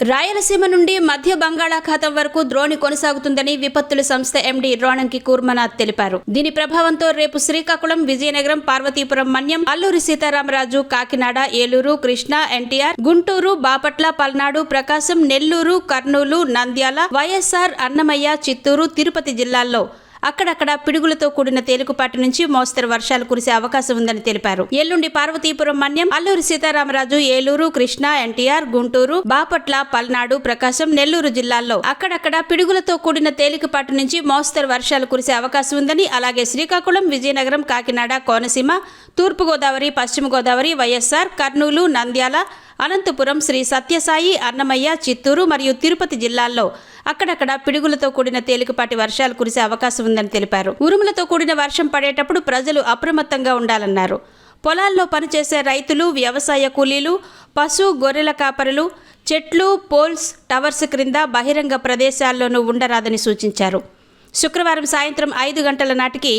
రాయలసీమ నుండి మధ్య బంగాళాఖాతం వరకు ద్రోణి కొనసాగుతుందని విపత్తుల సంస్థ ఎండీ రోణంకి కూర్మనాథ్ తెలిపారు. దీని ప్రభావంతో రేపు శ్రీకాకుళం విజయనగరం పార్వతీపురం మన్యం అల్లూరి సీతారామరాజు కాకినాడ ఏలూరు కృష్ణా ఎన్టీఆర్ గుంటూరు బాపట్ల పల్నాడు ప్రకాశం నెల్లూరు కర్నూలు నంద్యాల వైఎస్ఆర్ అన్నమయ్య చిత్తూరు తిరుపతి జిల్లాల్లో అక్కడక్కడ పిడుగులతో కూడిన తేలికపాటి నుంచి మోస్తరు వర్షాలు కురిసే అవకాశం ఉందని తెలిపారు. ఎల్లుండి పార్వతీపురం మన్యం అల్లూరి సీతారామరాజు ఏలూరు కృష్ణా ఎన్టీఆర్ గుంటూరు బాపట్ల పల్నాడు ప్రకాశం నెల్లూరు జిల్లాల్లో అక్కడక్కడ పిడుగులతో కూడిన తేలికపాటి నుంచి మోస్తరు వర్షాలు కురిసే అవకాశం ఉందని అలాగే శ్రీకాకుళం విజయనగరం కాకినాడ కోనసీమ తూర్పుగోదావరి పశ్చిమ గోదావరి వైఎస్ఆర్ కర్నూలు నంద్యాల అనంతపురం శ్రీ సత్యసాయి అన్నమయ్య చిత్తూరు మరియు తిరుపతి జిల్లాల్లో అక్కడక్కడ పిడుగులతో కూడిన తేలికపాటి వర్షాలు కురిసే అవకాశం ఉందని తెలిపారు. ఉరుములతో కూడిన వర్షం పడేటప్పుడు ప్రజలు అప్రమత్తంగా ఉండాలన్నారు. పొలాల్లో పనిచేసే రైతులు వ్యవసాయ కూలీలు పశు గొర్రెల కాపరులు చెట్లు పోల్స్ టవర్స్ క్రింద బహిరంగ ప్రదేశాల్లోనూ ఉండరాదని సూచించారు. శుక్రవారం సాయంత్రం ఐదు గంటల నాటికి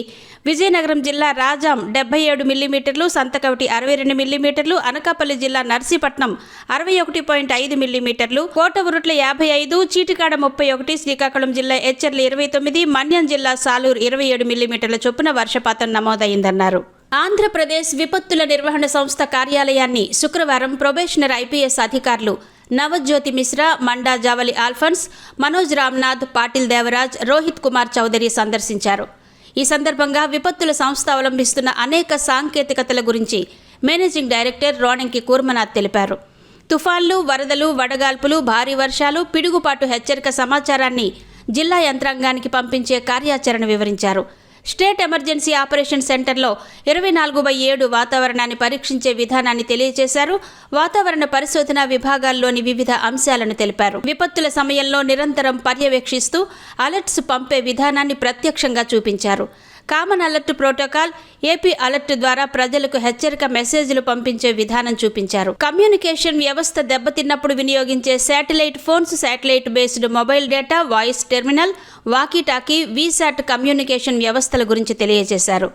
విజయనగరం జిల్లా రాజాం డెబ్బై ఏడు మిల్లీమీటర్లు సంతకవటి అరవై రెండు మిల్లీమీటర్లు అనకాపల్లి జిల్లా నర్సీపట్నం అరవై ఒకటి పాయింట్ ఐదు మిల్లీమీటర్లు కోటవురుట్ల యాభై ఐదు చీటికాడ ముప్పై ఒకటి శ్రీకాకుళం జిల్లా ఎచ్చర్ల ఇరవై తొమ్మిది మన్యం జిల్లా సాలూరు ఇరవై ఏడు మిల్లీమీటర్ల చొప్పున వర్షపాతం నమోదైందన్నారు. ఆంధ్రప్రదేశ్ విపత్తుల నిర్వహణ సంస్థ కార్యాలయాన్ని శుక్రవారం ప్రొబేషనర్ ఐపీఎస్ అధికారులు నవజ్యోతి మిశ్రా మండా జావలి ఆల్ఫన్స్ మనోజ్ రామ్నాథ్ పాటిల్ దేవరాజ్ రోహిత్ కుమార్ చౌదరి సందర్శించారు. ఈ సందర్భంగా విపత్తుల సంస్థ అవలంబిస్తున్న అనేక సాంకేతికతల గురించి మేనేజింగ్ డైరెక్టర్ రోణంకి కూర్మనాథ్ తెలిపారు. తుఫాన్లు వరదలు వడగాల్పులు భారీ వర్షాలు పిడుగుపాటు హెచ్చరిక సమాచారాన్ని జిల్లా యంత్రాంగానికి పంపించే కార్యాచరణ వివరించారు. స్టేట్ ఎమర్జెన్సీ ఆపరేషన్ సెంటర్లో ఇరవై నాలుగు బై ఏడు వాతావరణాన్ని పరీక్షించే విధానాన్ని తెలియజేశారు. వాతావరణ పరిశోధన విభాగాల్లోని వివిధ అంశాలను తెలిపారు. విపత్తుల సమయంలో నిరంతరం పర్యవేక్షిస్తూ అలర్ట్స్ పంపే విధానాన్ని ప్రత్యక్షంగా చూపించారు. Common alert protocol AP alert ద్వారా ప్రజలకు హెచ్చరిక మెసేజ్లు పంపించే విధానం చూపించారు. కమ్యూనికేషన్ వ్యవస్థ దెబ్బతిన్నప్పుడు వినియోగించే satellite phones satellite based mobile data voice terminal walkie talkie VSAT communication వ్యవస్థల గురించి తెలియజేశారు.